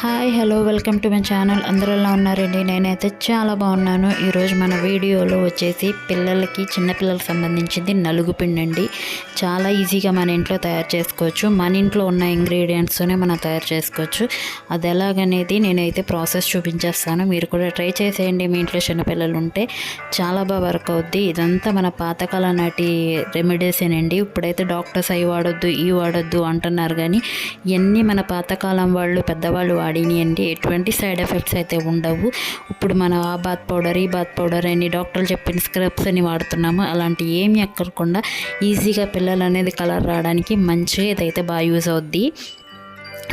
Hi hello welcome to my channel. అందరూ ఎలా ఉన్నారండి? నేనైతే చాలా బాగున్నాను. ఈరోజు మన వీడియోలో వచ్చేసి పిల్లలకి చిన్నపిల్లలకు సంబంధించింది నలుగు పిండి అండి చాలా ఈజీగా మన ఇంట్లో తయారు చేసుకోవచ్చు. మన ఇంట్లో ఉన్న ఇంగ్రీడియంట్స్తోనే మనం తయారు చేసుకోవచ్చు. అది ఎలాగనేది నేనైతే ప్రాసెస్ చూపించేస్తాను. మీరు కూడా ట్రై చేసేయండి. మీ ఇంట్లో చిన్నపిల్లలు ఉంటే చాలా బాగా వర్క్ అవుద్ది. ఇదంతా మన పాతకాల నాటి రెమెడీసేనండి ఇప్పుడైతే డాక్టర్స్ అవి వాడొద్దు ఈ వాడొద్దు అంటున్నారు కానీ ఇవన్నీ మన పాతకాలం వాళ్ళు పెద్దవాళ్ళు వాడినాయండి ఎటువంటి సైడ్ ఎఫెక్ట్స్ అయితే ఉండవు. ఇప్పుడు మనం ఆ బాత్ పౌడర్ ఈ బాత్ పౌడర్ అని డాక్టర్లు చెప్పిన స్క్రబ్స్ అని వాడుతున్నాము. అలాంటి ఏమి ఎక్కకుండా ఈజీగా పిల్లలు అనేది కలర్ రావడానికి మంచిగా ఇదైతే బాగా యూజ్ అవుద్ది.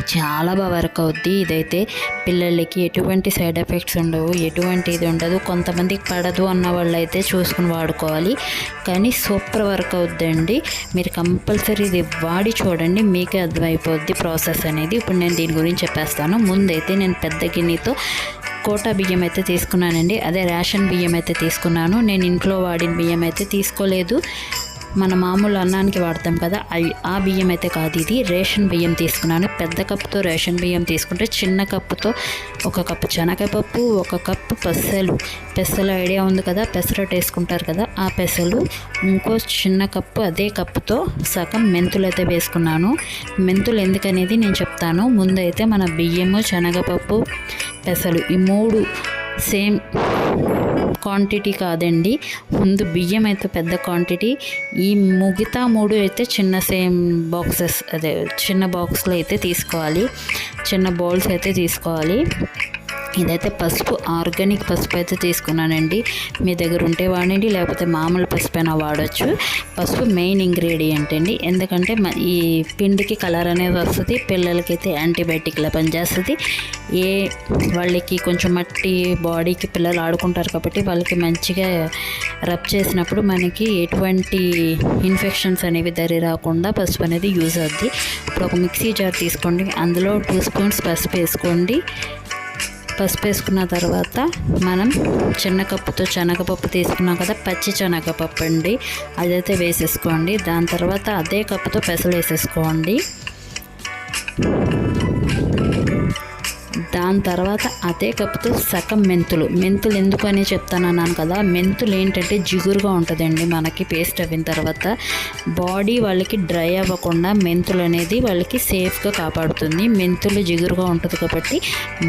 చాలా బాగా వర్క్ అవుద్ది. ఇదైతే పిల్లలకి ఎటువంటి సైడ్ ఎఫెక్ట్స్ ఉండవు. ఎటువంటి ఇది ఉండదు. కొంతమందికి పడదు అన్న వాళ్ళు అయితే చూసుకుని వాడుకోవాలి. కానీ సూపర్ వర్క్ అవుద్దండి. మీరు కంపల్సరీ ఇది వాడి చూడండి. మీకే అర్థమైపోద్ది ప్రాసెస్ అనేది. ఇప్పుడు నేను దీని గురించి చెప్పేస్తాను. ముందైతే నేను పెద్ద గిన్నెతో కోటా బియ్యం అయితే తీసుకున్నానండి. అదే రేషన్ బియ్యం అయితే తీసుకున్నాను. నేను ఇంట్లో వాడిన బియ్యం అయితే తీసుకోలేదు. మన మామూలు అన్నానికి వాడతాం కదా అవి ఆ బియ్యం అయితే కాదు ఇది. రేషన్ బియ్యం తీసుకున్నాను. పెద్ద కప్పుతో రేషన్ బియ్యం తీసుకుంటే చిన్న కప్పుతో ఒక కప్పు శనగపప్పు ఒక కప్పు పెసలు. పెసలు ఐడియా ఉంది కదా పెసరట్ వేసుకుంటారు కదా ఆ పెసలు ఇంకో చిన్న కప్పు అదే కప్పుతో సగం మెంతులు అయితే వేసుకున్నాను. మెంతులు ఎందుకనేది నేను చెప్తాను. ముందైతే మన బియ్యము శనగపప్పు పెసలు ఈ మూడు సేమ్ క్వాంటిటీ కాదండి. ముందు బియ్యం అయితే పెద్ద క్వాంటిటీ ఈ మిగతా మూడు అయితే చిన్న సేమ్ బాక్సెస్ అదే చిన్న బాక్స్లో అయితే తీసుకోవాలి. చిన్న బౌల్స్ అయితే తీసుకోవాలి. ఇదైతే పసుపు ఆర్గానిక్ పసుపు అయితే తీసుకున్నానండి. మీ దగ్గర ఉంటే వాడండి లేకపోతే మామూలు పసుపు అయినా వాడచ్చు. పసుపు మెయిన్ ఇంగ్రీడియంట్ అండి. ఎందుకంటే మ- ఈ పిండికి కలర్ అనేది వస్తుంది పిల్లలకైతే యాంటీబయాటిక్లా పనిచేస్తుంది. ఏ వాళ్ళకి కొంచెం మట్టి బాడీకి పిల్లలు ఆడుకుంటారు కాబట్టి వాళ్ళకి మంచిగా రబ్ చేసినప్పుడు మనకి ఎటువంటి ఇన్ఫెక్షన్స్ అనేవి దరి రాకుండా పసుపు అనేది యూజ్ అవుద్ది. ఇప్పుడు ఒక మిక్సీ జార్ తీసుకోండి. అందులో టూ స్పూన్స్ పసుపు వేసుకోండి. పసుపు వేసుకున్న తర్వాత మనం చిన్న కప్పుతో శనగపప్పు తీసుకున్నాం కదా పచ్చి శనగపప్పు అండి అదైతే వేసేసుకోండి. దాని తర్వాత అదే కప్పుతో పెసలు వేసేసుకోండి దాని తర్వాత అదే కప్పుతో సగం మెంతులు. మెంతులు ఎందుకు అని చెప్తానన్నాను కదా మెంతులు ఏంటంటే జిగురుగా ఉంటుందండి మనకి పేస్ట్ అయిన తర్వాత. బాడీ వాళ్ళకి డ్రై అవ్వకుండా మెంతులు అనేది వాళ్ళకి సేఫ్గా కాపాడుతుంది. మెంతులు జిగురుగా ఉంటుంది కాబట్టి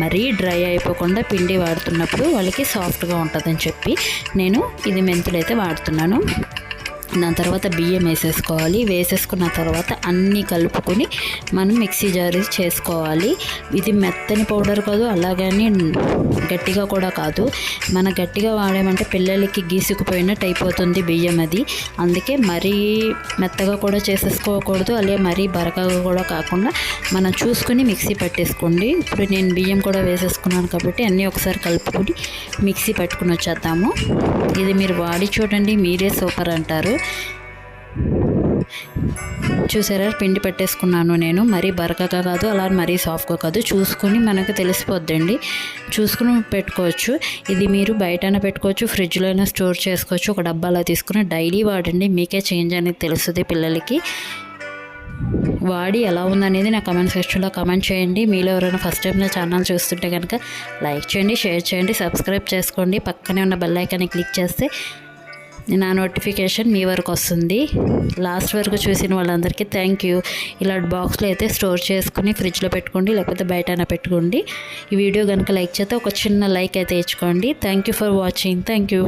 మరీ డ్రై అయిపోకుండా పిండి వాడుతున్నప్పుడు వాళ్ళకి సాఫ్ట్గా ఉంటుందని చెప్పి నేను ఇది మెంతులు అయితే వాడుతున్నాను. దాని తర్వాత బియ్యం వేసేసుకోవాలి. వేసేసుకున్న తర్వాత అన్నీ కలుపుకొని మనం మిక్సీ జారీ చేసుకోవాలి. ఇది మెత్తని పౌడర్ కాదు అలాగని గట్టిగా కూడా కాదు. మన గట్టిగా వాడామంటే పిల్లలకి గీసుకుపోయినట్టు అయిపోతుంది బియ్యం అది. అందుకే మరీ మెత్తగా కూడా చేసేసుకోకూడదు అలాగే మరీ బరకగా కూడా కాకుండా మనం చూసుకుని మిక్సీ పట్టేసుకోండి. ఇప్పుడు నేను బియ్యం కూడా వేసేసుకున్నాను కాబట్టి అన్నీ ఒకసారి కలుపుకొని మిక్సీ పట్టుకుని వచ్చేద్దాము. ఇది మీరు వాడి చూడండి మీరే సూపర్ అంటారు. చూసారా? పిండి పెట్టేసుకున్నాను నేను. మరీ బరకగా కాదు అలా మరీ సాఫ్ట్గా కాదు. చూసుకుని మనకు తెలిసిపోద్దండి. చూసుకుని పెట్టుకోవచ్చు. ఇది మీరు బయటనే పెట్టుకోవచ్చు ఫ్రిడ్జ్లో అయినా స్టోర్ చేసుకోవచ్చు. ఒక డబ్బాలో తీసుకుని డైలీ వాడండి. మీకే చేంజ్ అనేది తెలుస్తుంది పిల్లలకి. వాడి ఎలా ఉందనేది నా కమెంట్ సెక్షన్లో కమెంట్ చేయండి. మీలో ఎవరైనా ఫస్ట్ టైం నా ఛానల్ చూస్తుంటే కనుక లైక్ చేయండి షేర్ చేయండి సబ్స్క్రైబ్ చేసుకోండి. పక్కనే ఉన్న బెల్ ఐకాన్ని క్లిక్ చేస్తే నా నోటిఫికేషన్ మీ వరకు వస్తుంది. లాస్ట్ వరకు చూసిన వాళ్ళందరికీ థ్యాంక్ యూ. ఇలాంటి బాక్స్లో అయితే స్టోర్ చేసుకుని ఫ్రిడ్జ్లో పెట్టుకోండి లేకపోతే బయటన పెట్టుకోండి. ఈ వీడియో కనుక లైక్ చేస్తే ఒక చిన్న లైక్ అయితే ఇచ్చుకోండి thank you for watching. Thank you.